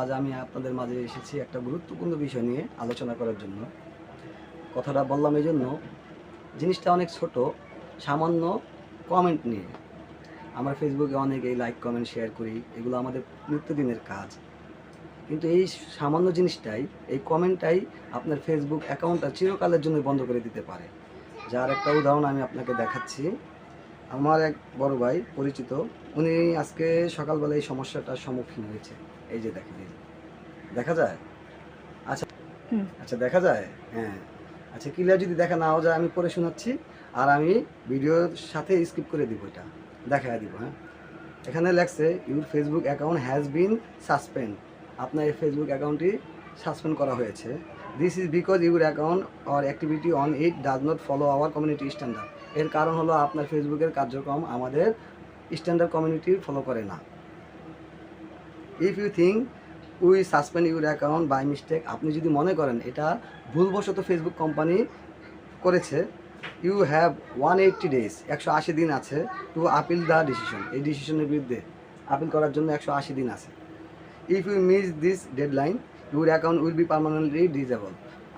আজ আমি আপনাদের মাঝে এসেছি একটা গুরুত্বপূর্ণ বিষয় নিয়ে আলোচনা করার জন্য। কথাটা বললাম এই জন্য জিনিসটা অনেক ছোট, সামান্য কমেন্ট নিয়ে। আমরা ফেসবুকে অনেকেই লাইক কমেন্ট শেয়ার করি, এগুলো আমাদের নিত্যদিনের কাজ। কিন্তু এই সামান্য জিনিসটাই, এই কমেন্টটাই আপনার ফেসবুক অ্যাকাউন্টটা চিরকালের জন্য বন্ধ করে দিতে পারে। যার একটা উদাহরণ আমি আপনাকে দেখাচ্ছি। আমার এক বড় ভাই পরিচিত উনি আজকে সকালবেলা এই সমস্যাটার সম্মুখীন হয়েছে। এই যে দেখেন। দেখা যায়? আচ্ছা আচ্ছা দেখা যায়? হ্যাঁ। আচ্ছা ক্লিয়ার যদি দেখা নাও যায় আমি পরে শোনাচ্ছি আর আমি ভিডিওর সাথে স্কিপ করে দিব এটা। দেখা দিব হ্যাঁ। এখানে লেখছে your Facebook account has been suspend আপনার এই ফেসবুক অ্যাকাউন্টটি সাসপেন্ড করা হয়েছে। This is because your account or activity on it does not follow our community standard এর কারণ হলো আপনার ফেসবুকের কার্যক্রম আমাদের স্ট্যান্ডার্ড কমিউনিটি ফলো করে না। If you think we suspend your account by mistake আপনি যদি মনে করেন এটা ভুলবশত ফেসবুক কোম্পানি করেছে you have one eighty days একশো আশি দিন আছে টু আপিল দ্য ডিসিশন এই ডিসিশনের বিরুদ্ধে আপিল করার জন্য একশো আশি দিন আছে। If you miss this deadline your account will be permanently disable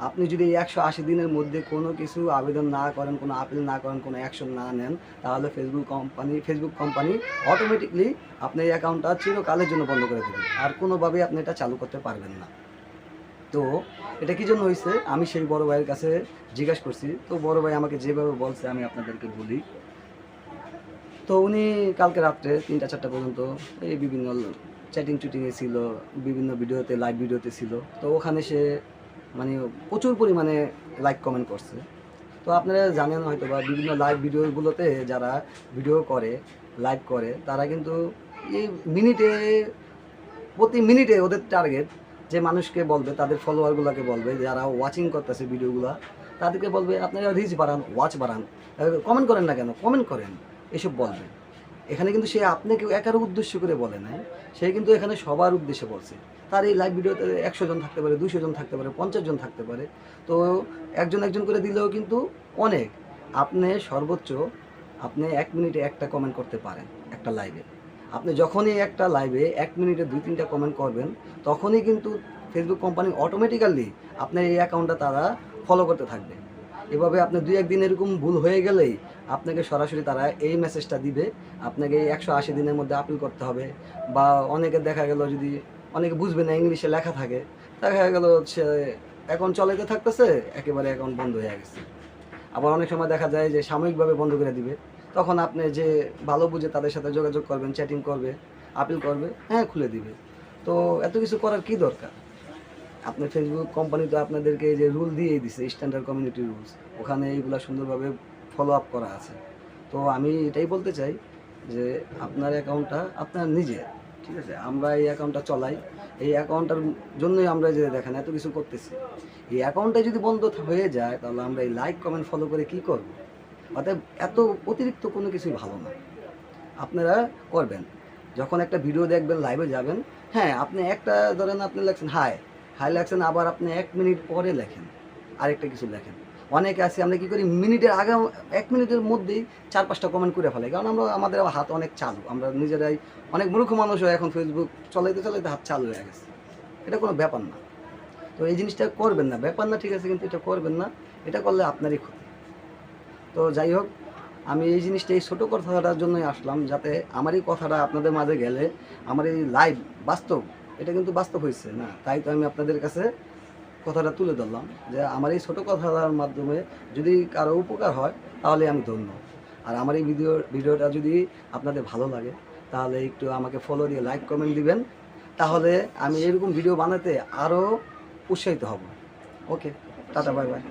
আপনি যদি এই একশো আশি দিনের মধ্যে কোনো কিছু আবেদন না করেন, কোনো আপিল না করেন, কোনো অ্যাকশন না নেন, তাহলে Facebook company Facebook company automatically আপনার এই অ্যাকাউন্টটা চিরকালের জন্য বন্ধ করে দেবে। আর কোনোভাবেই আপনি এটা চালু করতে পারবেন না। তো এটা কি জন্য হয়েছে আমি সেই বড় ভাইয়ের কাছে জিজ্ঞাসা করছি। তো বড় ভাই আমাকে যেভাবে বলছে, আমি আপনাদেরকে বলি। তো উনি কালকে রাত্রে তিনটা চারটা পর্যন্ত এই বিভিন্ন চ্যাটিং চুটিংয়ে ছিল, বিভিন্ন ভিডিওতে লাইভ ভিডিওতে ছিল। তো ওখানে সে মানে প্রচুর পরিমাণে লাইক কমেন্ট করছে। তো আপনারা জানেন হয়তো বা বিভিন্ন লাইভ ভিডিওগুলোতে যারা ভিডিও করে লাইভ করে, তারা কিন্তু এই মিনিটে প্রতি মিনিটে ওদের টার্গেট যে মানুষকে বলবে, তাদের ফলোয়ারগুলোকে বলবে, যারা ওয়াচিং করতেছে ভিডিওগুলো তাদেরকে বলবে, আপনারা রিচ বাড়ান ওয়াচ বাড়ান। কমেন্ট করেন না কেন? কমেন্ট করেন, এসব বলবে। এখানে কিন্তু সে আপনাকে একার উদ্দেশ্য করে বলে নাই, সে কিন্তু এখানে সবার উদ্দেশ্যে বলছে। তার এই লাইভ ভিডিওতে একশো জন থাকতে পারে দুশো জন থাকতে পারে, পঞ্চাশ জন থাকতে পারে। তো একজন একজন করে দিলেও কিন্তু অনেক। আপনি সর্বোচ্চ আপনি এক মিনিটে একটা কমেন্ট করতে পারেন একটা লাইভে আপনি যখনই একটা লাইভে এক মিনিটে দুই তিনটা কমেন্ট করবেন, তখনই কিন্তু ফেসবুক কোম্পানি অটোমেটিক্যালি আপনার এই অ্যাকাউন্টটা তারা ফলো করতে থাকবে। এভাবে আপনি দুই একদিন এরকম ভুল হয়ে গেলেই আপনাকে সরাসরি তারা এই মেসেজটা দিবে। আপনাকে একশো আশি দিনের মধ্যে আপিল করতে হবে। বা অনেকে দেখা গেল যদি অনেকে বুঝবে না, ইংলিশে লেখা থাকে। দেখা গেল হচ্ছে অ্যাকাউন্ট চলাইতে থাকতেছে, একেবারে অ্যাকাউন্ট বন্ধ হয়ে গেছে। আবার অনেক সময় দেখা যায় যে সাময়িকভাবে বন্ধ করে দিবে। তখন আপনি যে ভালো বুঝে তাদের সাথে যোগাযোগ করবেন চ্যাটিং করবে আপিল করবে হ্যাঁ খুলে দিবে। তো এত কিছু করার কি দরকার? আপনি ফেসবুক কোম্পানি তো আপনাদেরকে যে রুল দিয়েই দিছে স্ট্যান্ডার্ড কমিউনিটি রুলস ওখানে এইগুলা সুন্দরভাবে ফলো আপ করা আছে। তো আমি এটাই বলতে চাই যে আপনার অ্যাকাউন্টটা আপনার নিজের। ঠিক আছে, আমরা এই অ্যাকাউন্টটা চলাই। এই অ্যাকাউন্টটার জন্যই আমরা যে দেখেন, এত কিছু করতেছি। এই অ্যাকাউন্টটা যদি বন্ধ হয়ে যায়, তাহলে আমরা এই লাইক কমেন্ট ফলো করে কি করব? অতএব এত অতিরিক্ত কোনো কিছুই ভালো না। আপনারা করবেন। যখন একটা ভিডিও দেখবেন লাইভে যাবেন হ্যাঁ আপনি একটা ধরেন আপনি লেখছেন হাই হাই লেখছেন, আবার আপনি এক মিনিট পরে লেখেন, আরেকটা কিছু লেখেন। অনেকে আছে, আমরা কি করি, মিনিটের আগে, এক মিনিটের মধ্যেই চার পাঁচটা কমেন্ট করে ফেলাই। কারণ আমরা, আমাদের হাত অনেক চালু। আমরা নিজেরাই অনেক মূর্খ মানুষও এখন ফেসবুক চলাইতে চলাইতে হাত চালু হয়ে গেছে। এটা কোনো ব্যাপার না। তো এই জিনিসটা করবেন না। ব্যাপার না ঠিক আছে, কিন্তু এটা করবেন না। এটা করলে আপনারই ক্ষতি। তো যাই হোক, আমি এই জিনিসটা, এই ছোটো কথাটার জন্যই আসলাম, যাতে আমার এই কথাটা আপনাদের মাঝে গেলে, আমার এই লাইভ বাস্তব, এটা কিন্তু বাস্তব হয়েছে না। তাই তো আমি আপনাদের কাছে কথাটা তুলে ধরলাম যে আমার এই ছোটো কথাটার মাধ্যমে যদি কারও উপকার হয়, তাহলে আমি ধন্য। আর আমার এই ভিডিও, ভিডিওটা যদি আপনাদের ভালো লাগে, তাহলে একটু আমাকে ফলো দিয়ে লাইক কমেন্ট দিবেন। তাহলে আমি এরকম ভিডিও বানাতে আরও উৎসাহিত হব। ওকে টাটা বাই বাই